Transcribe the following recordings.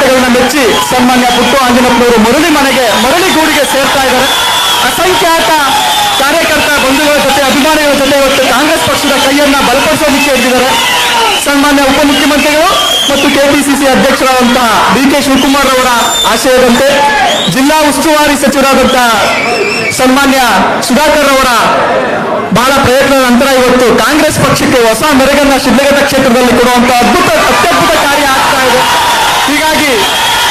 ಮತಗಳನ್ನ ಮೆಚ್ಚಿ ಸನ್ಮಾನ್ಯ ಪುಟ್ಟು ಆಂಜನಪ್ಪನವರು ಮರಳಿ ಮನೆಗೆ, ಮರಳಿ ಗೂಡಿಗೆ ಸೇರ್ತಾ ಇದ್ದಾರೆ. ಅಸಂಖ್ಯಾತ ಕಾರ್ಯಕರ್ತ ಬಂಧುಗಳ ಜೊತೆ, ಅಭಿಮಾನಿಗಳ ಜೊತೆ ಇವತ್ತು ಕಾಂಗ್ರೆಸ್ ಪಕ್ಷದ ಕೈಯನ್ನ ಬಲಪಡಿಸೋದಿಕ್ಕೆ ಇಟ್ಟಿದ್ದಾರೆ. ಸನ್ಮಾನ್ಯ ಉಪಮುಖ್ಯಮಂತ್ರಿಗಳು ಮತ್ತು ಕೆಪಿಸಿಸಿ ಅಧ್ಯಕ್ಷರಾದಂತಹ ಡಿ ಕೆ ಶಿವಕುಮಾರ್ ಅವರ ಆಶಯದಂತೆ ಜಿಲ್ಲಾ ಉಸ್ತುವಾರಿ ಸಚಿವರಾದಂತಹ ಸನ್ಮಾನ್ಯ ಸುಧಾಕರ್ ಅವರ ಬಹಳ ಪ್ರಯತ್ನದ ನಂತರ ಇವತ್ತು ಕಾಂಗ್ರೆಸ್ ಪಕ್ಷಕ್ಕೆ ಹೊಸ ಮೆರಗನ್ನ ಶಿಡ್ಲಘಟ್ಟ ಕ್ಷೇತ್ರದಲ್ಲಿ ಕೊಡುವಂತಹ ಅದ್ಭುತ, ಅತ್ಯದ್ಭುತ ಕಾರ್ಯ ಆಗ್ತಾ ಇದೆ.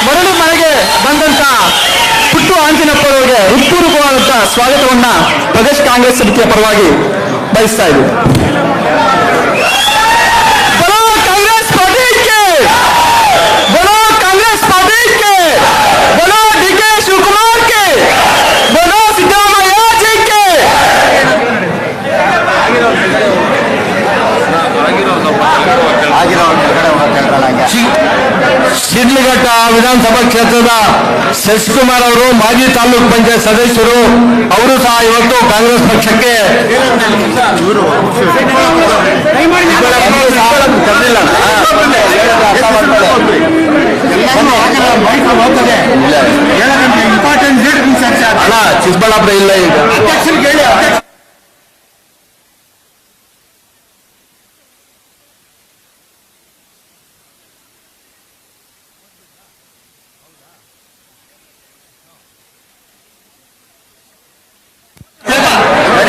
ಮರಳು ಮನೆಗೆ ಬಂದಂತ ಪುಟ್ಟು ಆಂಜನಪ್ಪರವರಿಗೆ ಹೃತ್ಪೂರ್ವಕವಾದಂತಹ ಸ್ವಾಗತವನ್ನ ಪ್ರದೇಶ ಕಾಂಗ್ರೆಸ್ ಸಮಿತಿಯ ಪರವಾಗಿ ಬಯಸ್ತಾ ಇದ್ದೀವಿ ಶಿಡ್ಲಘಟ್ಟ ವಿಧಾನಸಭಾ ಕ್ಷೇತ್ರದ ಶಶಿಕುಮಾರ್ ಅವರು ಮಾಜಿ ತಾಲೂಕ್ ಪಂಚಾಯತ್ ಸದಸ್ಯರು ಅವರು ಸಹ ಇವತ್ತು ಕಾಂಗ್ರೆಸ್ ಪಕ್ಷಕ್ಕೆ ಅಲ್ಲ ಚಿಕ್ಕಬಳ್ಳಾಪುರ ಇಲ್ಲ ಈಗ ಅಧ್ಯಕ್ಷರಿಗೆ ಹೇಳಿ ಅಧ್ಯಕ್ಷ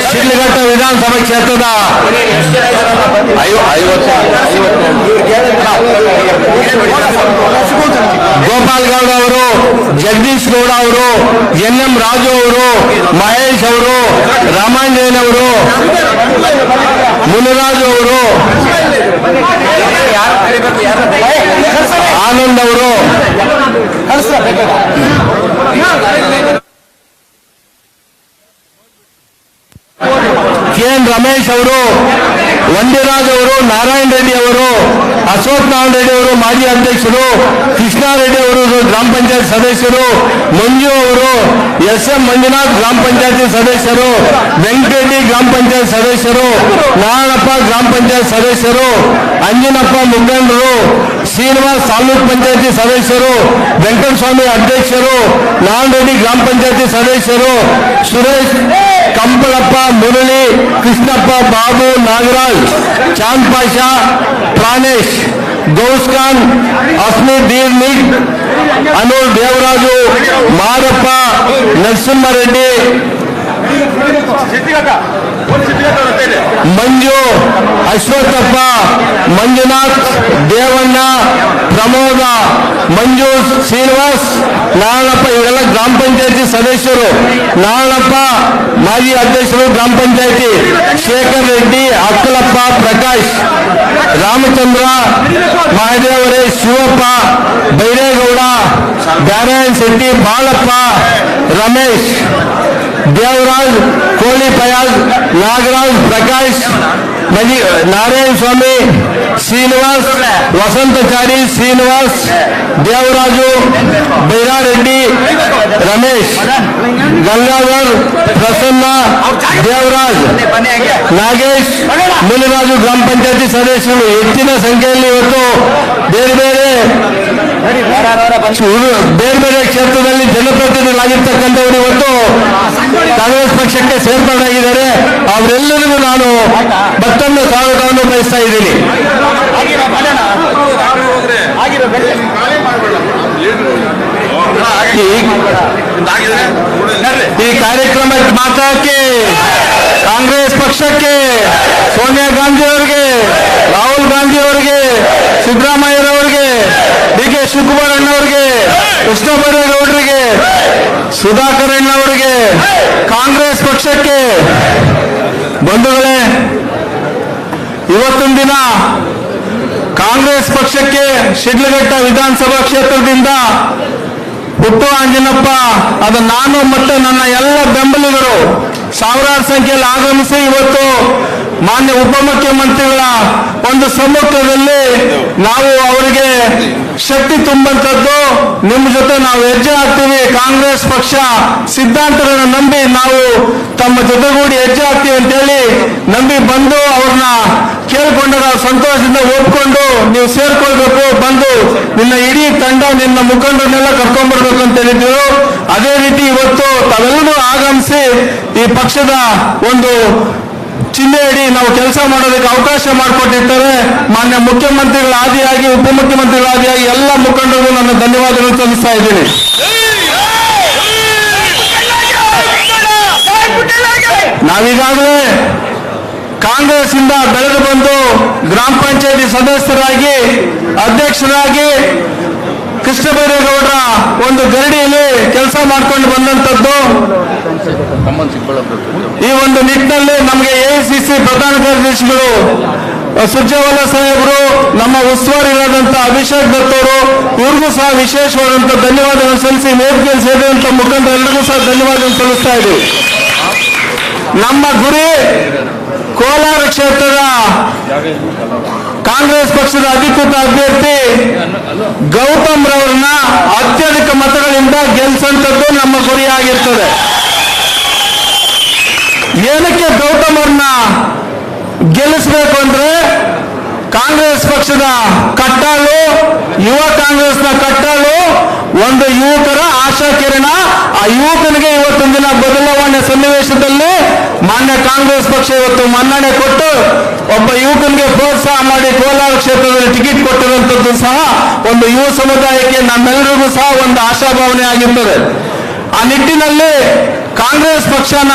ಶಿಡ್ಲಘಟ್ಟ ವಿಧಾನಸಭಾ ಕ್ಷೇತ್ರದ ಐವ- ಐವತ್ತು ಗೋಪಾಲ್ ಗೌಡ ಅವರು ಜಗದೀಶ್ ಗೌಡ ಅವರು ಎನ್ ಎಂ ರಾಜು ಅವರು, ಮಹೇಶ್ ಅವರು ರಾಮಾಂಜನ್ ಅವರು, ಮುನಿರಾಜು ಅವರು, ಆನಂದ್ ಅವರು. ಕೆ ಎನ್ ರಮೇಶ್ ಅವರು ವಂದಿರಾಜ್ ಅವರು ನಾರಾಯಣ ರೆಡ್ಡಿ ಅವರು ಅಶೋಕ್ ನಾರಾಯಣ ರೆಡ್ಡಿ ಅವರು ಮಾಜಿ ಅಧ್ಯಕ್ಷರು ಕೃಷ್ಣಾರೆಡ್ಡಿ ಅವರು ಗ್ರಾಮ ಪಂಚಾಯತ್ ಸದಸ್ಯರು, ಮಂಜು ಅವರು, ಎಸ್ ಎಂ ಮಂಜುನಾಥ್ ಗ್ರಾಮ ಪಂಚಾಯತಿ ಸದಸ್ಯರು, ವೆಂಕಟರೆಡ್ಡಿ ಗ್ರಾಮ ಪಂಚಾಯತ್ ಸದಸ್ಯರು, ನಾರಾಯಣಪ್ಪ ಗ್ರಾಮ ಪಂಚಾಯತ್ ಸದಸ್ಯರು, ಅಂಜನಪ್ಪ ಮುಖಂಡರು, ಶ್ರೀನಿವಾಸ್ ತಾಲೂಕ್ ಪಂಚಾಯತಿ ಸದಸ್ಯರು, ವೆಂಕಟಸ್ವಾಮಿ ಅಧ್ಯಕ್ಷರು, ನಾರಾಯಣ ರೆಡ್ಡಿ ಗ್ರಾಮ ಪಂಚಾಯತಿ ಸದಸ್ಯರು, ಸುರೇಶ್ ಕಂಬಳಪ್ಪ, ಮುರಳಿ, ಕೃಷ್ಣಪ್ಪ, ಬಾಬು, ನಾಗರಾಜ್, ಚಾಂದ್ ಪಾಷಾ, ಪ್ರಾಣೇಶ್, ಗೌಸ್ ಅಸ್ಮಿ ದೀರ್ ನಿಗ್ ಅನುಲ್ ದೇವರಾಜು, ಮಾರಪ್ಪ ನರಸಿಂಹರೆಡ್ಡಿ ಮಂಜು ಅಶ್ವಥಪ್ಪ ಮಂಜುನಾಥ್, ದೇವಣ್ಣ, ಪ್ರಮೋದ. ಮಂಜು ಶ್ರೀನಿವಾಸ್ ನಾರಾಯಣಪ್ಪ ಇವರೆಲ್ಲ ಗ್ರಾಮ ಪಂಚಾಯತಿ ಸದಸ್ಯರು ನಾರಾಯಣಪ್ಪ ಮಾಜಿ ಅಧ್ಯಕ್ಷರು ಗ್ರಾಮ ಪಂಚಾಯತಿ ಶೇಖರ್ ರೆಡ್ಡಿ ಅಕ್ಕಲಪ್ಪ ಪ್ರಕಾಶ್ ರಾಮಚಂದ್ರ ಮಹದೇವರೇ ಶಿವಪ್ಪ ಬೈರೇಗೌಡ ನಾರಾಯಣ್ ಶೆಟ್ಟಿ ಬಾಳಪ್ಪ ರಮೇಶ್ ದೇವರಾಜ್ ಕೋಳಿ ಫಯಾಜ್ ನಾಗರಾಜ್ ಪ್ರಕಾಶ್ ಮಜಿ ನಾರಾಯಣ ಸ್ವಾಮಿ ಶ್ರೀನಿವಾಸ್ ವಸಂತಚಾರಿ ಶ್ರೀನಿವಾಸ್ ದೇವರಾಜು ಬೈರಾರೆಡ್ಡಿ ರಮೇಶ್ ಗಂಗಾಧರ್ ಪ್ರಸನ್ನ ದೇವರಾಜ್ ನಾಗೇಶ್ ಮುನಿರಾಜು ಗ್ರಾಮ ಪಂಚಾಯತಿ ಸದಸ್ಯರು ಹೆಚ್ಚಿನ ಸಂಖ್ಯೆಯಲ್ಲಿ ಇವತ್ತು ಬೇರೆ ಬೇರೆ ಇವರು ಬೇರೆ ಬೇರೆ ಕ್ಷೇತ್ರದಲ್ಲಿ ಜನಪ್ರತಿನಿಧಿಗಳಾಗಿರ್ತಕ್ಕಂಥವರು ಇವತ್ತು ಕಾಂಗ್ರೆಸ್ ಪಕ್ಷಕ್ಕೆ ಸೇರ್ಪಡೆಯಾಗಿದ್ದಾರೆ ಅವರೆಲ್ಲರಿಗೂ ನಾನು ಮತ್ತೊಂದು ಸ್ವಾಗತವನ್ನು ಬಯಸ್ತಾ ಇದ್ದೀನಿ. ಈ- ಕಾರ್ಯಕ್ರಮ ಕಾರ್ಯಕ್ರಮಕ್ಕೆ ಮಾತಾಡಕ್ಕೆ ಕಾಂಗ್ರೆಸ್ ಪಕ್ಷಕ್ಕೆ ಸೋನಿಯಾ ಗಾಂಧಿ ಅವರಿಗೆ ರಾಹುಲ್ ಗಾಂಧಿ ಅವರಿಗೆ ಕೆ ಶಿವಕುಮಾರ್ ಅಣ್ಣವರಿಗೆ ಕೃಷ್ಣ ಬೈರೇಗೌಡರಿಗೆ ಸುಧಾಕರ್ ಅಣ್ಣವರಿಗೆ ಕಾಂಗ್ರೆಸ್ ಪಕ್ಷಕ್ಕೆ. ಬಂಧುಗಳೇ ಇವತ್ತೊಂದು ದಿನ ಕಾಂಗ್ರೆಸ್ ಪಕ್ಷಕ್ಕೆ ಶಿಡ್ಲಘಟ್ಟ ವಿಧಾನಸಭಾ ಕ್ಷೇತ್ರದಿಂದ ಹುಟ್ಟು ಆಂಜನಪ್ಪ ಅದು ನಾನು ಮತ್ತು ನನ್ನ ಎಲ್ಲ ಬೆಂಬಲಿಗರು ಸಾವಿರಾರು ಸಂಖ್ಯೆಯಲ್ಲಿ ಆಗಮಿಸಿ ಇವತ್ತು ಮಾನ್ಯ ಉಪಮುಖ್ಯಮಂತ್ರಿಗಳ ಒಂದು ಸಮ್ಮುಖದಲ್ಲಿ ನಾವು ಅವರಿಗೆ ಶಕ್ತಿ ತುಂಬಂತದ್ದು ನಿಮ್ಮ ಜೊತೆ ನಾವು ಹೆಜ್ಜೆ ಹಾಕ್ತೀವಿ. ಕಾಂಗ್ರೆಸ್ ಪಕ್ಷ ಸಿದ್ಧಾಂತಗಳನ್ನು ನಂಬಿ ನಾವು ತಮ್ಮ ಜೊತೆಗೂಡಿ ಹೆಜ್ಜೆ ಹಾಕ್ತೀವಿ ಅಂತೇಳಿ ನಂಬಿ ಬಂದು ಅವ್ರನ್ನ ಕೇಳ್ಕೊಂಡು ನಾವು ಸಂತೋಷದಿಂದ ಒಪ್ಕೊಂಡು ನೀವು ಸೇರ್ಕೊಳ್ಬೇಕು, ಬಂದು ನಿನ್ನ ಇಡೀ ತಂಡ ನಿನ್ನ ಮುಖಂಡರನ್ನೆಲ್ಲ ಕರ್ಕೊಂಡ್ಬರ್ಬೇಕು ಅಂತ ಹೇಳಿದ್ರು. ಅದೇ ರೀತಿ ಇವತ್ತು ತಾವೆಲ್ಲರೂ ಆಗಮಿಸಿ ಈ ಪಕ್ಷದ ಒಂದು ಅಡಿ ನಾವು ಕೆಲಸ ಮಾಡೋದಕ್ಕೆ ಅವಕಾಶ ಮಾಡಿಕೊಟ್ಟಿರ್ತಾರೆ. ಮಾನ್ಯ ಮುಖ್ಯಮಂತ್ರಿಗಳ ಆದಿಯಾಗಿ, ಉಪಮುಖ್ಯಮಂತ್ರಿಗಳ ಆದಿಯಾಗಿ ಎಲ್ಲ ಮುಖಂಡರಿಗೂ ನನ್ನ ಧನ್ಯವಾದಗಳು ಸಲ್ಲಿಸ್ತಾ ಇದ್ದೀನಿ. ನಾವೀಗಾಗಲೇ ಕಾಂಗ್ರೆಸ್ ಇಂದ ಬೆಳೆದು ಬಂದು ಗ್ರಾಮ ಪಂಚಾಯತಿ ಸದಸ್ಯರಾಗಿ, ಅಧ್ಯಕ್ಷರಾಗಿ ಕೃಷ್ಣ ಬೈರೇಗೌಡರ ಒಂದು ಗರಡಿಯಲ್ಲಿ ಕೆಲಸ ಮಾಡ್ಕೊಂಡು ಬಂದಂತದ್ದು ಈ ಒಂದು ನಿಟ್ಟಿನಲ್ಲಿ ನಮಗೆ ಎಐಸಿಸಿ ಪ್ರಧಾನ ಕಾರ್ಯದರ್ಶಿಗಳು ಸುರ್ಜೇವಾಲಾ ಸಾಹೇಬರು, ನಮ್ಮ ಉಸ್ತುವಾರಿಯಾದಂಥ ಅಭಿಷೇಕ್ ದತ್ ಅವರು ಇವ್ರಿಗೂ ಸಹ ವಿಶೇಷವಾದಂಥ ಧನ್ಯವಾದಗಳನ್ನು ಸಲ್ಲಿಸಿ ವೇದಿಕೆಯಲ್ಲಿ ಸೇರಿದಂಥ ಮುಖಂಡರೆಲ್ಲರಿಗೂ ಸಹ ಧನ್ಯವಾದಗಳನ್ನು ಸಲ್ಲಿಸ್ತಾ ಇದ್ದೀವಿ. ನಮ್ಮ ಗುರಿ ಕೋಲಾರ ಕ್ಷೇತ್ರದ ಕಾಂಗ್ರೆಸ್ ಪಕ್ಷದ ಅಧಿಕೃತ ಅಭ್ಯರ್ಥಿ ಗೌತಮ್ ರವರನ್ನ ಅತ್ಯಧಿಕ ಮತಗಳಿಂದ ಗೆಲ್ಸಂತದ್ದು ನಮ್ಮ ಗುರಿಯಾಗಿರ್ತದೆ ಏನಕ್ಕೆ ಗೌತಮರನ್ನ ಗೆಲ್ಲಿಸಬೇಕು ಅಂದ್ರೆ ಕಾಂಗ್ರೆಸ್ ಪಕ್ಷದ ಕಟ್ಟಾಳು, ಯುವ ಕಾಂಗ್ರೆಸ್ನ ಕಟ್ಟಾಳು, ಒಂದು ಯುವಕರ ಆಶಾ ಕಿರಣ. ಆ ಯುವಕನಿಗೆ ಇವತ್ತೊಂದು ದಿನ ಬದಲಾವಣೆ ಸನ್ನಿವೇಶದಲ್ಲಿ ಮಾನ್ಯ ಕಾಂಗ್ರೆಸ್ ಪಕ್ಷ ಇವತ್ತು ಮನ್ನಣೆ ಕೊಟ್ಟು, ಒಬ್ಬ ಯುವಕನಿಗೆ ಪ್ರೋತ್ಸಾಹ ಮಾಡಿ ಕೋಲಾರ ಕ್ಷೇತ್ರದಲ್ಲಿ ಟಿಕೆಟ್ ಕೊಟ್ಟಿರುವಂತದ್ದು ಸಹ ಒಂದು ಯುವ ಸಮುದಾಯಕ್ಕೆ ನಮ್ಮೆಲ್ಲರಿಗೂ ಸಹ ಒಂದು ಆಶಾಭಾವನೆ ಆಗಿರ್ತದೆ. ಆ ನಿಟ್ಟಿನಲ್ಲಿ ಕಾಂಗ್ರೆಸ್ ಪಕ್ಷನ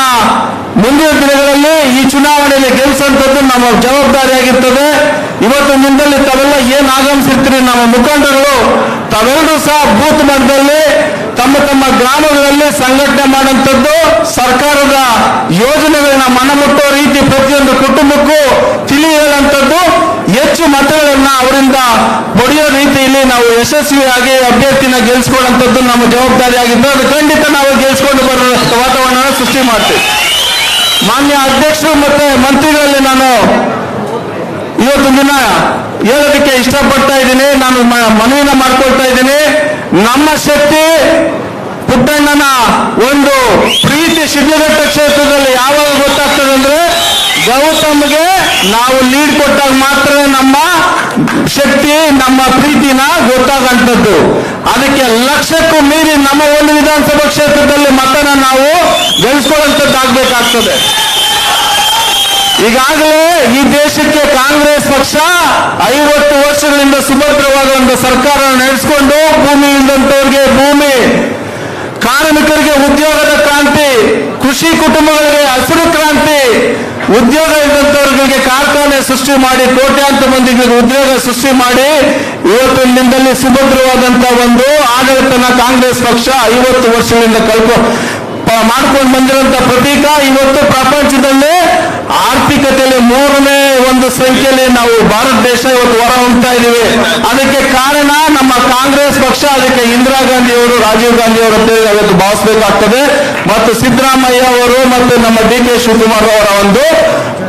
ಮುಂದಿನ ದಿನಗಳಲ್ಲಿ ಈ ಚುನಾವಣೆಯಲ್ಲಿ ಗೆಲ್ಲಿಸುವಂಥದ್ದು ನಮ್ಮ ಜವಾಬ್ದಾರಿಯಾಗಿರ್ತದೆ. ಇವತ್ತು ನಿಮ್ಮಲ್ಲಿ ತಾವೆಲ್ಲ ಏನ್ ಆಗಮಿಸಿರ್ತೀರಿ ನಮ್ಮ ಮುಖಂಡರು ತಾವೆಲ್ಲರೂ ಸಹ ಬೂತ್ ಮಟ್ಟದಲ್ಲಿ ತಮ್ಮ ತಮ್ಮ ಗ್ರಾಮಗಳಲ್ಲಿ ಸಂಘಟನೆ ಮಾಡುವಂಥದ್ದು, ಸರ್ಕಾರದ ಯೋಜನೆಗಳನ್ನ ಮನಮುಟ್ಟೋ ರೀತಿ ಪ್ರತಿಯೊಂದು ಕುಟುಂಬಕ್ಕೂ ತಿಳಿ ಹೇಳುವಂಥದ್ದು ಹೆಚ್ಚು ಮತಗಳನ್ನ ಅವರಿಂದ ಪಡೆಯೋ ರೀತಿಯಲ್ಲಿ ನಾವು ಯಶಸ್ವಿಯಾಗಿ ಅಭ್ಯರ್ಥಿನ ಗೆಲ್ಸ್ಕೊಳ್ಳುವಂಥದ್ದು ನಮ್ಮ ಜವಾಬ್ದಾರಿ ಆಗಿದ್ದು ಅದು ಖಂಡಿತ ನಾವು ಗೆಲ್ಸ್ಕೊಂಡು ಬರೋ ವಾತಾವರಣ ಸೃಷ್ಟಿ ಮಾಡ್ತೀವಿ. ಮಾನ್ಯ ಅಧ್ಯಕ್ಷರು ಮತ್ತೆ ಮಂತ್ರಿಗಳಲ್ಲಿ ನಾನು ಇವತ್ತು ದಿನ ಹೇಳೋದಕ್ಕೆ ಇಷ್ಟಪಡ್ತಾ ಇದ್ದೀನಿ. ನಾನು ಮನವಿನ ಮಾಡ್ಕೊಳ್ತಾ ಇದ್ದೀನಿ. ನಮ್ಮ ಶಕ್ತಿ ಪುಟ್ಟಣ್ಣನ ಒಂದು ಪ್ರೀತಿ ಶಿಡ್ಲಘಟ್ಟ ಕ್ಷೇತ್ರದಲ್ಲಿ ಯಾವಾಗ ಗೊತ್ತಾಗ್ತದೆ ಅಂದ್ರೆ ಗೌತಮ್ಗೆ ನಾವು ಲೀಡ್ ಕೊಟ್ಟಾಗ ಮಾತ್ರ ನಮ್ಮ ಶಕ್ತಿ, ನಮ್ಮ ಪ್ರೀತಿನ ಗೊತ್ತಾಗಂಥದ್ದು ಅದಕ್ಕೆ ಲಕ್ಷಕ್ಕೂ ಮೀರಿ ನಮ್ಮ ಒಂದು ವಿಧಾನಸಭಾ ಕ್ಷೇತ್ರದಲ್ಲಿ ಮತನ ನಾವು ಗಳಿಸ್ಕೊಳ್ಳುವಂಥದ್ದಾಗಬೇಕಾಗ್ತದೆ ಈಗಾಗಲೇ ಈ ದೇಶಕ್ಕೆ ಕಾಂಗ್ರೆಸ್ ಪಕ್ಷ ಐವತ್ತು ವರ್ಷಗಳಿಂದ ಸುಭದ್ರವಾದ ಒಂದು ಸರ್ಕಾರ ನಡೆಸಿಕೊಂಡು ಭೂಮಿ ಇಲ್ಲದಂತವ್ರಿಗೆ ಭೂಮಿ, ಕಾರ್ಮಿಕರಿಗೆ ಉದ್ಯೋಗದ ಕ್ರಾಂತಿ, ಕೃಷಿ ಕುಟುಂಬಗಳಿಗೆ ಹಸಿರು ಕ್ರಾಂತಿ, ಉದ್ಯೋಗ ಇದ್ದಂಥವ್ರಿಗೆ ಕಾರ್ಖಾನೆ ಸೃಷ್ಟಿ ಮಾಡಿ, ಕೋಟ್ಯಾಂತರ ಮಂದಿಗೆ ಉದ್ಯೋಗ ಸೃಷ್ಟಿ ಮಾಡಿ, ಇವತ್ತು ನಿಂದಲ್ಲಿ ಸುಭದ್ರವಾದಂತಹ ಒಂದು ಆಡಳಿತನ ಕಾಂಗ್ರೆಸ್ ಪಕ್ಷ ಐವತ್ತು ವರ್ಷಗಳಿಂದ ಕಲ್ಪ ಮಾಡ್ಕೊಂಡು ಬಂದಿರುವಂತ ಪ್ರತೀಕ ಇವತ್ತು ಪ್ರಪಂಚದಲ್ಲಿ ಆರ್ಥಿಕತೆಯಲ್ಲಿ ಮೂರನೇ ಒಂದು ಸಂಖ್ಯೆಯಲ್ಲಿ ನಾವು ಭಾರತ ದೇಶ ಇವತ್ತು ಹೊರ ಹೋಗ್ತಾ ಇದ್ದೀವಿ. ಅದಕ್ಕೆ ಕಾರಣ ನಮ್ಮ ಕಾಂಗ್ರೆಸ್ ಪಕ್ಷ, ಅದಕ್ಕೆ ಇಂದಿರಾ ಗಾಂಧಿ ಅವರು ರಾಜೀವ್ ಗಾಂಧಿ ಅವರು ಅಂತ ಹೇಳಿ ಇವತ್ತು ಭಾವಿಸಬೇಕಾಗ್ತದೆ. ಮತ್ತು ಸಿದ್ದರಾಮಯ್ಯ ಅವರು ಮತ್ತು ನಮ್ಮ ಡಿ ಕೆ ಶಿವಕುಮಾರ್ ಅವರ ಒಂದು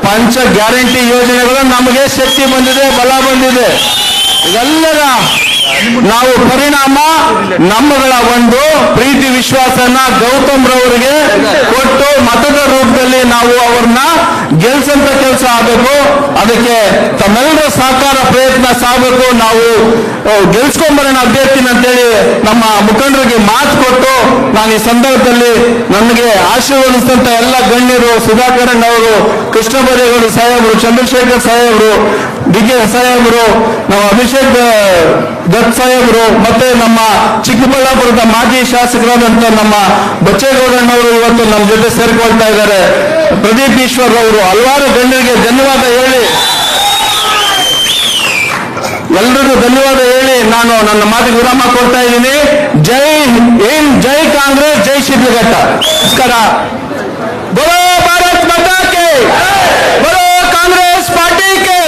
ಪಂಚ ಗ್ಯಾರಂಟಿ ಯೋಜನೆಗಳು ನಮಗೆ ಶಕ್ತಿ ಬಂದಿದೆ, ಬಲ ಬಂದಿದೆ. ಇದೆಲ್ಲರ ನಾವು ಪರಿಣಾಮ ನಮ್ಮಗಳ ಒಂದು ಪ್ರೀತಿ ವಿಶ್ವಾಸನ ಗೌತಮ್ ರವರಿಗೆ ಕೊಟ್ಟು ಮತದ ರೂಪದಲ್ಲಿ ನಾವು ಅವ್ರನ್ನ ಗೆಲ್ಸಂತ ಕೆಲಸ ಆಗಬೇಕು. ಅದಕ್ಕೆ ತಮ್ಮೆಲ್ಲರ ಸಹಕಾರ ಪ್ರಯತ್ನ ಸಾಗಬೇಕು. ನಾವು ಗೆಲ್ಸ್ಕೊಂಬರೋಣ ಅಭ್ಯರ್ಥಿನ ಅಂತೇಳಿ ನಮ್ಮ ಮುಖಂಡರಿಗೆ ಮಾತು ಕೊಟ್ಟು ನಾನು ಈ ಸಂದರ್ಭದಲ್ಲಿ ನನಗೆ ಆಶೀರ್ವದಿಸಿದಂತ ಎಲ್ಲ ಗಣ್ಯರು ಸುಧಾಕರನ್ ಅವರು, ಕೃಷ್ಣ ಸಾಹೇಬರು, ಚಂದ್ರಶೇಖರ್ ಸಾಹೇಬರು ಡಿ ಕೆ ಸಾಹೇಬರು ನಮ್ಮ ಅಭಿಷೇಕ್ ದತ್ ಸಾಹೇಬರು ಮತ್ತೆ ನಮ್ಮ ಚಿಕ್ಕಬಳ್ಳಾಪುರದ ಮಾಜಿ ಶಾಸಕರಾದಂತ ನಮ್ಮ ಬಚ್ಚೇಗೌಡಣ್ಣವರು ಇವತ್ತು ನಮ್ಮ ಜೊತೆ ಸೇರಿಕೊಳ್ತಾ ಇದ್ದಾರೆ. ಪ್ರದೀಪ್ ಈಶ್ವರ್ ಅವರು ಹಲವಾರು ಗಣ್ಯರಿಗೆ ಧನ್ಯವಾದ ಹೇಳಿ. ಎಲ್ರಿಗೂ ಧನ್ಯವಾದ ಹೇಳಿ ನಾನು ನನ್ನ ಮಾತಿಗೆ ವಿರಾಮ ಕೊಡ್ತಾ ಇದ್ದೀನಿ. ಜೈ ಏನ್ ಜೈ ಕಾಂಗ್ರೆಸ್, ಜೈ ಶಿಡ್ಲಘಟ್ಟ ನಮಸ್ಕಾರ ಬರೋ ಭಾರತ್ ಮಾತಾ ಕೆ ಬರೋ ಕಾಂಗ್ರೆಸ್ ಪಾರ್ಟಿ ಕೆ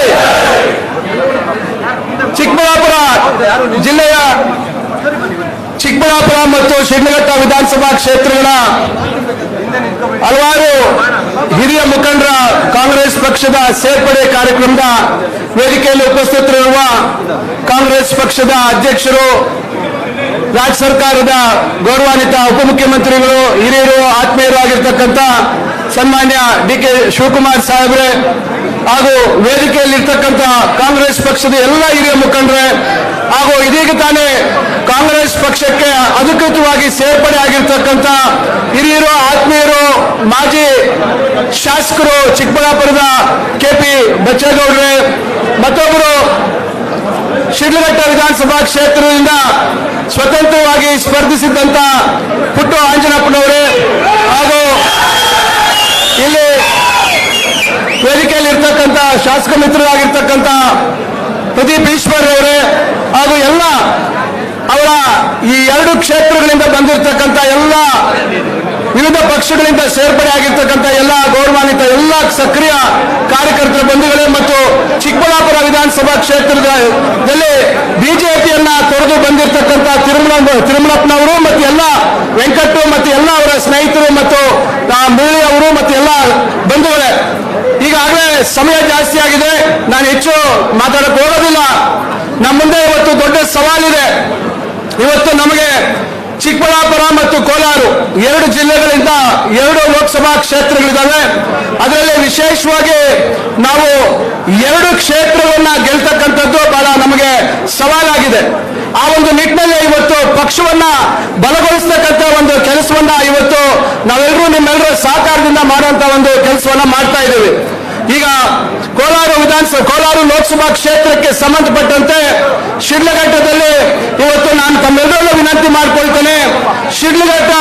ಚಿಕ್ಕಬಳ್ಳಾಪುರ ಜಿಲ್ಲೆಯ ಚಿಕ್ಕಬಳ್ಳಾಪುರ ಮತ್ತು ಶಿಡ್ಲಘಟ್ಟ ವಿಧಾನಸಭಾ ಕ್ಷೇತ್ರಗಳ ಹಲವಾರು ಹಿರಿಯ ಮುಖಂಡರ ಕಾಂಗ್ರೆಸ್ ಪಕ್ಷದ ಸೇರ್ಪಡೆ ಕಾರ್ಯಕ್ರಮದ ವೇದಿಕೆಯಲ್ಲಿ ಉಪಸ್ಥಿತರಿರುವ ಕಾಂಗ್ರೆಸ್ ಪಕ್ಷದ ಅಧ್ಯಕ್ಷರು ರಾಜ್ಯ ಸರ್ಕಾರದ ಗೌರವಾನ್ವಿತ ಉಪಮುಖ್ಯಮಂತ್ರಿಗಳು ಹಿರಿಯರು ಆತ್ಮೀಯರು ಆಗಿರ್ತಕ್ಕಂಥ ಸನ್ಮಾನ್ಯ ಡಿ ಕೆ ಶಿವಕುಮಾರ್ ಸಾಹೇಬ್ರೆ ಹಾಗೂ ವೇದಿಕೆಯಲ್ಲಿರ್ತಕ್ಕಂಥ ಕಾಂಗ್ರೆಸ್ ಪಕ್ಷದ ಎಲ್ಲ ಹಿರಿಯ ಮುಖಂಡರೇ, ಹಾಗೂ ಇದೀಗ ತಾನೇ ಕಾಂಗ್ರೆಸ್ ಪಕ್ಷಕ್ಕೆ ಅಧಿಕೃತವಾಗಿ ಸೇರ್ಪಡೆ ಆಗಿರ್ತಕ್ಕಂಥ ಹಿರಿಯರು, ಆತ್ಮೀಯರು, ಮಾಜಿ ಶಾಸಕರು ಚಿಕ್ಕಬಳ್ಳಾಪುರದ ಕೆಪಿ ಬಚ್ಚೇಗೌಡ್ರೆ, ಮತ್ತೊಬ್ಬರು ಶಿಡ್ಲಘಟ್ಟ ವಿಧಾನಸಭಾ ಕ್ಷೇತ್ರದಿಂದ ಸ್ವತಂತ್ರವಾಗಿ ಸ್ಪರ್ಧಿಸಿದ್ದಂತ ಪುಟ್ಟು ಆಂಜನಪ್ಪನವರೇ ಹಾಗೂ ಇಲ್ಲಿ ವೇದಿಕೆಯಲ್ಲಿ ಇರ್ತಕ್ಕಂಥ ಶಾಸಕ ಮಿತ್ರರಾಗಿರ್ತಕ್ಕಂಥ ಪ್ರದೀಪ್ ಈಶ್ವರ್ ಹಾಗೂ ಎಲ್ಲ ಅವರ ಈ ಎರಡು ಕ್ಷೇತ್ರಗಳಿಂದ ಬಂದಿರತಕ್ಕಂತ ಎಲ್ಲ ವಿವಿಧ ಪಕ್ಷಗಳಿಂದ ಸೇರ್ಪಡೆ ಆಗಿರ್ತಕ್ಕಂಥ ಎಲ್ಲ ಗೌರವಾನ್ವಿತ ಎಲ್ಲ ಸಕ್ರಿಯ ಕಾರ್ಯಕರ್ತರ ಬಂಧುಗಳೇ ಮತ್ತು ಚಿಕ್ಕಬಳ್ಳಾಪುರ ವಿಧಾನಸಭಾ ಕ್ಷೇತ್ರದಲ್ಲಿ ಬಿಜೆಪಿಯನ್ನ ತೊರೆದು ಬಂದಿರತಕ್ಕಂತ ತಿರುಮಲ, ತಿರುಮಲಪ್ಪನವರು ಮತ್ತು ಎಲ್ಲ ವೆಂಕಟ್ಟು ಮತ್ತು ಎಲ್ಲ ಅವರ ಸ್ನೇಹಿತರು ಮತ್ತು ಮೇಳಿ ಅವರು ಮತ್ತು ಎಲ್ಲ ಬಂಧುಗಳೇ. ಸಮಯ ಜಾಸ್ತಿ ಆಗಿದೆ. ನಾನು ಹೆಚ್ಚು ಮಾತಾಡಕ್ಕೆ ಹೋಗೋದಿಲ್ಲ. ನಮ್ಮ ಮುಂದೆ ಇವತ್ತು ದೊಡ್ಡ ಸವಾಲಿದೆ. ಇವತ್ತು ನಮಗೆ ಚಿಕ್ಕಬಳ್ಳಾಪುರ ಮತ್ತು ಕೋಲಾರ ಎರಡು ಜಿಲ್ಲೆಗಳಿಂದ ಎರಡು ಲೋಕಸಭಾ ಕ್ಷೇತ್ರಗಳಿದ್ದಾವೆ. ಅದರಲ್ಲಿ ವಿಶೇಷವಾಗಿ ನಾವು ಎರಡು ಕ್ಷೇತ್ರವನ್ನ ಗೆಲ್ತಕ್ಕಂಥದ್ದು ಬಹಳ ನಮಗೆ ಸವಾಲಾಗಿದೆ. ಆ ಒಂದು ನಿಟ್ಟಿನಲ್ಲಿ ಇವತ್ತು ಪಕ್ಷವನ್ನ ಬಲಗೊಳಿಸ್ತಕ್ಕಂಥ ಒಂದು ಕೆಲಸವನ್ನ ಇವತ್ತು ನಾವೆಲ್ಲರೂ ನಿಮ್ಮೆಲ್ಲರ ಸಹಕಾರದಿಂದ ಮಾಡುವಂತ ಒಂದು ಕೆಲಸವನ್ನ ಮಾಡ್ತಾ ಇದ್ದೀವಿ. ಈಗ ಕೋಲಾರ ವಿಧಾನಸಭೆ ಕೋಲಾರ ಲೋಕಸಭಾ ಕ್ಷೇತ್ರಕ್ಕೆ ಸಂಬಂಧಪಟ್ಟಂತೆ ಶಿಡ್ಲಘಟ್ಟದಲ್ಲಿ ಇವತ್ತು ನಾನು ತಮ್ಮೆಲ್ಲರಲ್ಲೂ ವಿನಂತಿ ಮಾಡಿಕೊಳ್ತೇನೆ. ಶಿಡ್ಲಘಟ್ಟ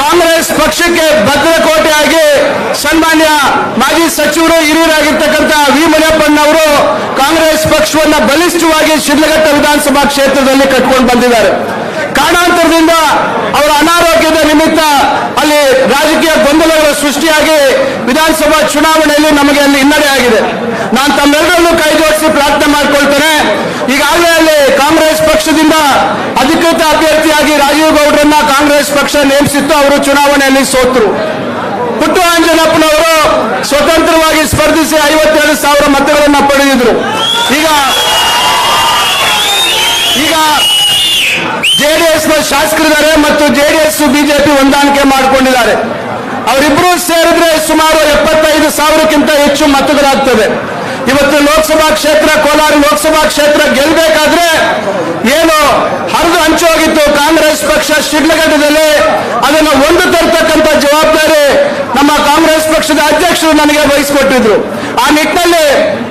ಕಾಂಗ್ರೆಸ್ ಪಕ್ಷಕ್ಕೆ ಭದ್ರಕೋಟೆಯಾಗಿ ಸನ್ಮಾನ್ಯ ಮಾಜಿ ಸಚಿವರು ಹಿರಿಯರಾಗಿರ್ತಕ್ಕಂಥ ವಿ. ಮುನಿಯಪ್ಪಣ್ಣವರು ಕಾಂಗ್ರೆಸ್ ಪಕ್ಷವನ್ನ ಬಲಿಷ್ಠವಾಗಿ ಶಿಡ್ಲಘಟ್ಟ ವಿಧಾನಸಭಾ ಕ್ಷೇತ್ರದಲ್ಲಿ ಕಟ್ಕೊಂಡು ಬಂದಿದ್ದಾರೆ. ಕಾರಣಾಂತರದಿಂದ ಅವರ ಅನಾರೋಗ್ಯದ ನಿಮಿತ್ತ ಅಲ್ಲಿ ರಾಜಕೀಯ ಗೊಂದಲಗಳು ಸೃಷ್ಟಿಯಾಗಿ ವಿಧಾನಸಭಾ ಚುನಾವಣೆಯಲ್ಲಿ ನಮಗೆ ಅಲ್ಲಿ ಹಿನ್ನಡೆ ಆಗಿದೆ. ನಾನು ತಮ್ಮೆಲ್ಲರನ್ನೂ ಕೈ ಜೋಡಿಸಿ ಪ್ರಾರ್ಥನೆ ಮಾಡಿಕೊಳ್ತೇನೆ. ಈಗಾಗಲೇ ಅಲ್ಲಿ ಕಾಂಗ್ರೆಸ್ ಪಕ್ಷದಿಂದ ಅಧಿಕೃತ ಅಭ್ಯರ್ಥಿಯಾಗಿ ರಾಜೀವ್ ಗೌಡ್ರನ್ನ ಕಾಂಗ್ರೆಸ್ ಪಕ್ಷ ನೇಮಿಸಿತ್ತು. ಅವರು ಚುನಾವಣೆಯಲ್ಲಿ ಸೋತರು. ಪುಟ್ಟು ಆಂಜನಪ್ಪನವರು ಸ್ವತಂತ್ರವಾಗಿ ಸ್ಪರ್ಧಿಸಿ ಐವತ್ತೆರಡು ಸಾವಿರ ಮತಗಳನ್ನು ಪಡೆದಿದ್ರು. ಈಗ ಜೆಡಿಎಸ್ ನ ಶಾಸಕರಿದ್ದಾರೆ ಮತ್ತು ಜೆಡಿಎಸ್, ಬಿಜೆಪಿ ಹೊಂದಾಣಿಕೆ ಮಾಡಿಕೊಂಡಿದ್ದಾರೆ. ಅವರಿಬ್ಬರು ಸೇರಿದ್ರೆ ಸುಮಾರು ಎಪ್ಪತ್ತೈದು ಸಾವಿರಕ್ಕಿಂತ ಹೆಚ್ಚು ಮತಗಳಾಗ್ತದೆ. ಇವತ್ತು ಲೋಕಸಭಾ ಕ್ಷೇತ್ರ, ಕೋಲಾರ ಲೋಕಸಭಾ ಕ್ಷೇತ್ರ ಗೆಲ್ಲಬೇಕಾದ್ರೆ ಏನು ಹರಿದು ಹಂಚೋಗಿತ್ತು ಕಾಂಗ್ರೆಸ್ ಪಕ್ಷ ಶಿಡ್ಲಘಟ್ಟದಲ್ಲಿ ಅದನ್ನು ಒಂದು ತರ್ತಕ್ಕಂಥ ಜವಾಬ್ದಾರಿ ನಮ್ಮ ಕಾಂಗ್ರೆಸ್ ಪಕ್ಷದ ಅಧ್ಯಕ್ಷರು ನನಗೆ ವಹಿಸಿಕೊಟ್ಟಿದ್ರು. ಆ ನಿಟ್ಟಿನಲ್ಲಿ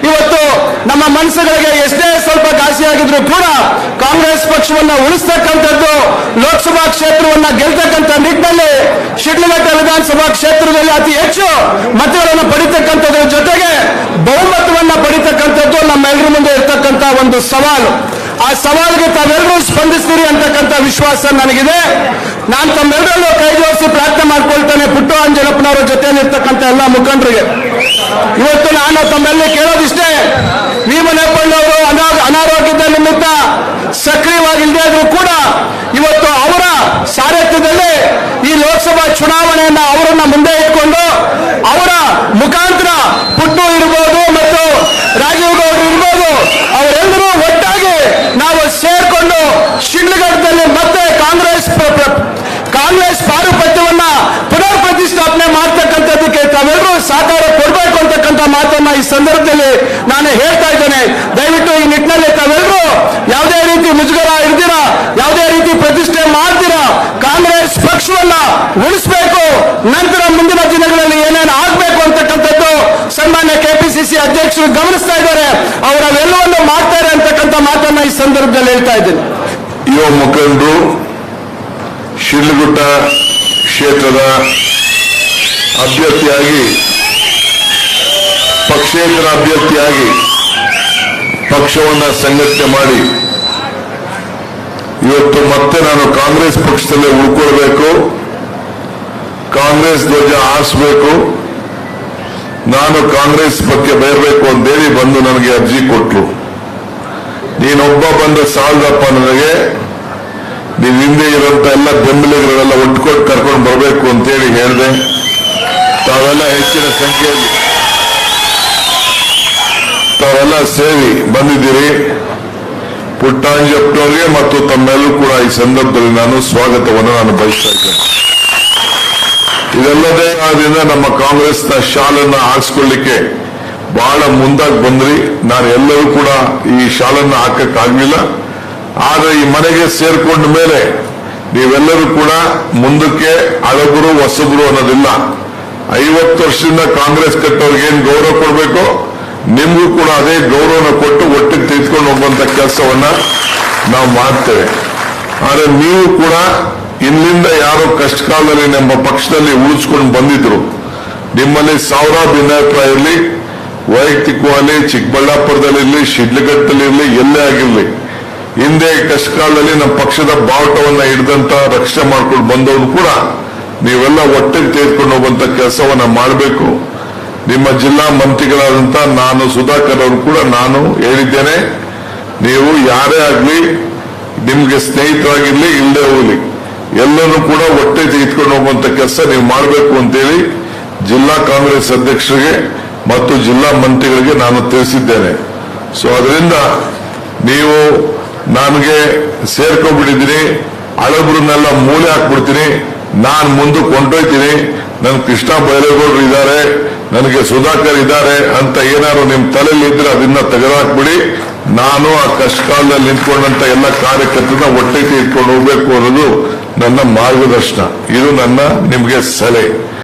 ಇವತ್ತು ನಮ್ಮ ಮನಸ್ಸುಗಳಿಗೆ ಎಷ್ಟೇ ಸ್ವಲ್ಪ ಘಾಸಿಯಾಗಿದ್ರು ಕೂಡ ಕಾಂಗ್ರೆಸ್ ಪಕ್ಷವನ್ನ ಉಳಿಸ್ತಕ್ಕಂಥದ್ದು ಲೋಕಸಭಾ ಕ್ಷೇತ್ರವನ್ನ ಗೆಲ್ತಕ್ಕಂಥ ನಿಟ್ಟಿನಲ್ಲಿ ಶಿಡ್ಲಘಟ್ಟ ವಿಧಾನಸಭಾ ಕ್ಷೇತ್ರದಲ್ಲಿ ಅತಿ ಹೆಚ್ಚು ಮತಗಳನ್ನು ಪಡಿತಕ್ಕಂಥದ್ರ ಜೊತೆಗೆ ಬಹುಮತವನ್ನ ಪಡಿತಕ್ಕಂಥದ್ದು ನಮ್ಮೆಲ್ಲರ ಮುಂದೆ ಇರ್ತಕ್ಕಂಥ ಒಂದು ಸವಾಲು. ಆ ಸವಾಲಿಗೆ ತಾವೆಲ್ಲರೂ ಸ್ಪಂದಿಸ್ತೀರಿ ಅಂತಕ್ಕಂಥ ವಿಶ್ವಾಸ ನನಗಿದೆ. ನಾನು ತಮ್ಮೆಲ್ಲರಲ್ಲೂ ಕೈ ಜೋಡಿಸಿ ಪ್ರಾರ್ಥನೆ ಮಾಡ್ಕೊಳ್ತೇನೆ. ಪುಟ್ಟು ಅಂಜನಪ್ಪನವರ ಜೊತೆಯಲ್ಲಿರ್ತಕ್ಕಂಥ ಎಲ್ಲ ಮುಖಂಡರಿಗೆ. ಇವತ್ತು ನಾನು ತಮ್ಮೆಲ್ಲ ಕೇಳೋದಿಷ್ಟೇ ಭೀಮನಪ್ಪಣ್ಣವರು ಅನಾ- ಅನಾರೋಗ್ಯದ ನಿಮಿತ್ತ ಸಕ್ರಿಯವಾಗಿಲ್ಲದೆ ಆದರೂ ಕೂಡ ಇವತ್ತು ಅವರ ಸಾರಥ್ಯದಲ್ಲಿ ಈ ಲೋಕಸಭಾ ಚುನಾವಣೆಯನ್ನು ಅವರನ್ನ ಮುಂದೆ ಇಟ್ಕೊಂಡು ಅವರ ಮುಖಾಂತರ ಪುಟ್ಟು ಇರ್ಬೋದು ಮತ್ತು ರಾಜೀವ್ ಗೌಡ್ರು ಇರ್ಬೋದು ಅವರೆಲ್ಲರೂ ಒಟ್ಟಾಗಿ ನಾವು ಸೇರ್ಕೊಂಡು ಶಿಡ್ಲಘಟ್ಟದಲ್ಲಿ ಮತ್ತೆ ಕಾಂಗ್ರೆಸ್ ಪ್ರ- ಪ್ರ- ಕಾಂಗ್ರೆಸ್ ಪಾರುಪತ್ಯವನ್ನ ಪುನರ್ ಪ್ರತಿಷ್ಠಾಪನೆ ಮಾಡ್ತಕ್ಕಂಥದ್ದಕ್ಕೆ ತಾವೆಲ್ಲರೂ ಸಹಕಾರ ಕೊಡಬೇಕು ಅಂತಕ್ಕಂಥ ಮಾತನ್ನ ಈ ಸಂದರ್ಭದಲ್ಲಿ ನಾನು ಹೇಳ್ತಾ ಇದ್ದೇನೆ, ದಯವಿಟ್ಟು ಈ ನಿಟ್ಟಿನಲ್ಲಿ ತಾವೆಲ್ಲರೂ ಯಾವುದೇ ರೀತಿ ಮುಜುಗರ ಇರ್ದಿರ ಯಾವುದೇ ರೀತಿ ಪ್ರತಿಷ್ಠೆ ಮಾಡ್ತೀರಾ ಕಾಂಗ್ರೆಸ್ ಪಕ್ಷವನ್ನ ಉಳಿಸಬೇಕು, ನಂತರ ಮುಂದಿನ ದಿನಗಳಲ್ಲಿ ಏನೇನು ಆಗ್ಬೇಕು ಅಂತಕ್ಕಂಥದ್ದು ಸನ್ಮಾನ್ಯ ಕೆಪಿಸಿಸಿ ಅಧ್ಯಕ್ಷರು ಗಮನಿಸ್ತಾ ಇದ್ದಾರೆ. ಅವರ ಅವೆಲ್ಲವನ್ನು ಮಾಡ್ತಾರೆ ಅಂತಕ್ಕಂಥ ಮಾತನ್ನ ಈ ಸಂದರ್ಭದಲ್ಲಿ ಹೇಳ್ತಾ ಇದ್ದೀನಿ. ಯುವ ಮುಖಂಡರು ಶಿಡ್ಲಘಟ್ಟ ಕ್ಷೇತ್ರದ ಅಭ್ಯರ್ಥಿಯಾಗಿ ಪಕ್ಷೇತರ ಅಭ್ಯರ್ಥಿಯಾಗಿ ಪಕ್ಷವನ್ನ ಸಂಘಟನೆ ಮಾಡಿ ಇವತ್ತು ಮತ್ತೆ ನಾನು ಕಾಂಗ್ರೆಸ್ ಪಕ್ಷದಲ್ಲೇ ಉಳ್ಕೊಳ್ಬೇಕು. ಕಾಂಗ್ರೆಸ್ ಧ್ವಜ ಆರಿಸಬೇಕು ನಾನು ಕಾಂಗ್ರೆಸ್ ಬಗ್ಗೆ ಬರಬೇಕು ಅಂತೇಳಿ ಬಂದು ನನಗೆ ಅರ್ಜಿ ಕೊಟ್ಟರು ನೀನೊಬ್ಬ ಬಂದ ಸಾಲದಪ್ಪ ನನಗೆ. ನೀನ್ ಹಿಂದೆ ಇರುವಂತ ಎಲ್ಲ ಬೆಂಬಲಿಗರೆಲ್ಲ ಒಟ್ಕೊಟ್ಟು ಕರ್ಕೊಂಡು ಬರಬೇಕು ಅಂತೇಳಿ ಹೇಳಿದೆ. ತಾವೆಲ್ಲ ಹೆಚ್ಚಿನ ಸಂಖ್ಯೆಯಲ್ಲಿ ತಾವೆಲ್ಲ ಸೇರಿ ಬಂದಿದ್ದೀರಿ. ಪುಟ್ಟಾಂಜಪ್ಪನವರಿಗೆ ಮತ್ತು ತಮ್ಮೆಲ್ಲರೂ ಕೂಡ ಈ ಸಂದರ್ಭದಲ್ಲಿ ನಾನು ಸ್ವಾಗತವನ್ನು ನಾನು ಬಯಸ್ತಾ ಇದ್ದೇನೆ. ಇದಲ್ಲದೆ ಆದ್ರಿಂದ ನಮ್ಮ ಕಾಂಗ್ರೆಸ್ನ ಶಾಲನ್ನ ಹಾಕ್ಸ್ಕೊಳ್ಳಿಕ್ಕೆ ಬಹಳ ಮುಂದಾಗಿ ಬಂದ್ರಿ. ನಾನು ಎಲ್ಲರೂ ಕೂಡ ಈ ಶಾಲನ್ನ ಹಾಕಕ್ಕಾಗ್ಲಿಲ್ಲ. ಆದ್ರೆ ಈ ಮನೆಗೆ ಸೇರ್ಕೊಂಡ ಮೇಲೆ ನೀವೆಲ್ಲರೂ ಕೂಡ ಮುಂದಕ್ಕೆ ಹಳಬರು ಹೊಸಬರು ಅನ್ನೋದಿಲ್ಲ. ಐವತ್ತು ವರ್ಷದಿಂದ ಕಾಂಗ್ರೆಸ್ ಕಟ್ಟೋರ್ಗೆ ಏನ್ ಗೌರವ ಕೊಡಬೇಕು? ನಿಮ್ಗೂ ಕೂಡ ಅದೇ ಗೌರವನ ಕೊಟ್ಟು ಒಟ್ಟಿಗೆ ತೆಗೆದುಕೊಂಡು ಹೋಗುವಂತ ಕೆಲಸವನ್ನ ನಾವು ಮಾಡ್ತೇವೆ. ಆದ್ರೆ ನೀವು ಕೂಡ ಇಲ್ಲಿಂದ ಯಾರೋ ಕಷ್ಟ ಕಾಲದಲ್ಲಿ ನಮ್ಮ ಪಕ್ಷದಲ್ಲಿ ಉಳಿಸ್ಕೊಂಡು ಬಂದಿದ್ರು. ನಿಮ್ಮಲ್ಲಿ ಸಾವಿರಾರು ಭಿನ್ನಾಭಿಪ್ರಾಯ ಇರಲಿ. ವೈಯಕ್ತಿಕವಾಗಿ ಚಿಕ್ಕಬಳ್ಳಾಪುರದಲ್ಲಿರಲಿ ಶಿಡ್ಲಘಟ್ಟದಲ್ಲಿರಲಿ ಎಲ್ಲೇ ಆಗಿರ್ಲಿ. ಹಿಂದೆ ಕಷ್ಟ ಕಾಲದಲ್ಲಿ ನಮ್ಮ ಪಕ್ಷದ ಬಾವುಟವನ್ನ ಹಿಡಿದಂತ ರಕ್ಷಣೆ ಮಾಡ್ಕೊಂಡು ಬಂದವರು ಕೂಡ ನೀವೆಲ್ಲ ಒಟ್ಟಿಗೆ ತೆಗೆದುಕೊಂಡು ಹೋಗುವಂತ ಕೆಲಸವನ್ನ ಮಾಡಬೇಕು. ನಿಮ್ಮ ಜಿಲ್ಲಾ ಮಂತ್ರಿಗಳಾದಂತ ನಾನು ಸುಧಾಕರ್ ಅವರು ಕೂಡ ನಾನು ಹೇಳಿದ್ದೇನೆ. ನೀವು ಯಾರೇ ಆಗ್ಲಿ ನಿಮ್ಗೆ ಸ್ನೇಹಿತರಾಗಿರ್ಲಿ ಇಲ್ಲದೆ ಹೋಗ್ಲಿ. ಎಲ್ಲರೂ ಕೂಡ ಒಟ್ಟೆ ತೆಗೆದುಕೊಂಡು ಹೋಗುವಂತ ಕೆಲಸ ನೀವು ಮಾಡಬೇಕು ಅಂತೇಳಿ ಜಿಲ್ಲಾ ಕಾಂಗ್ರೆಸ್ ಅಧ್ಯಕ್ಷರಿಗೆ ಮತ್ತು ಜಿಲ್ಲಾ ಮಂತ್ರಿಗಳಿಗೆ ನಾನು ತಿಳಿಸಿದ್ದೇನೆ. ಸೊ ಅದರಿಂದ ನೀವು ನನಗೆ ಸೇರ್ಕೊಂಡ್ಬಿಟ್ಟಿದ್ದೀನಿ. ಹಳಬ್ರನ್ನೆಲ್ಲ ಮೂಲೆ ಹಾಕ್ಬಿಡ್ತೀನಿ. ನಾನು ಮುಂದೆ ಕೊಂಡೊಯ್ತೀನಿ ನನ್ನ ಕೃಷ್ಣ ಬೈರೇಗೌಡರು ಇದ್ದಾರೆ. ನನಗೆ ಸುಧಾಕರ್ ಇದ್ದಾರೆ ಅಂತ ಏನಾದ್ರು ನಿಮ್ ತಲೆಯಲ್ಲಿ ಇದ್ರೆ ಅದನ್ನ ತೆಗೆದಾಕ್ಬಿಡಿ. ನಾನು ಆ ಕಷ್ಟ ಕಾಲದಲ್ಲಿ ನಿಂತ್ಕೊಂಡಂತ ಎಲ್ಲ ಕಾರ್ಯಕರ್ತರನ್ನ ಒಟ್ಟಿಗೆ ಇಟ್ಕೊಂಡು ಹೋಗ್ಬೇಕು ಅನ್ನೋದು ನನ್ನ ಮಾರ್ಗದರ್ಶನ. ಇದು ನನ್ನ ನಿಮ್ಗೆ ಸಲಹೆ.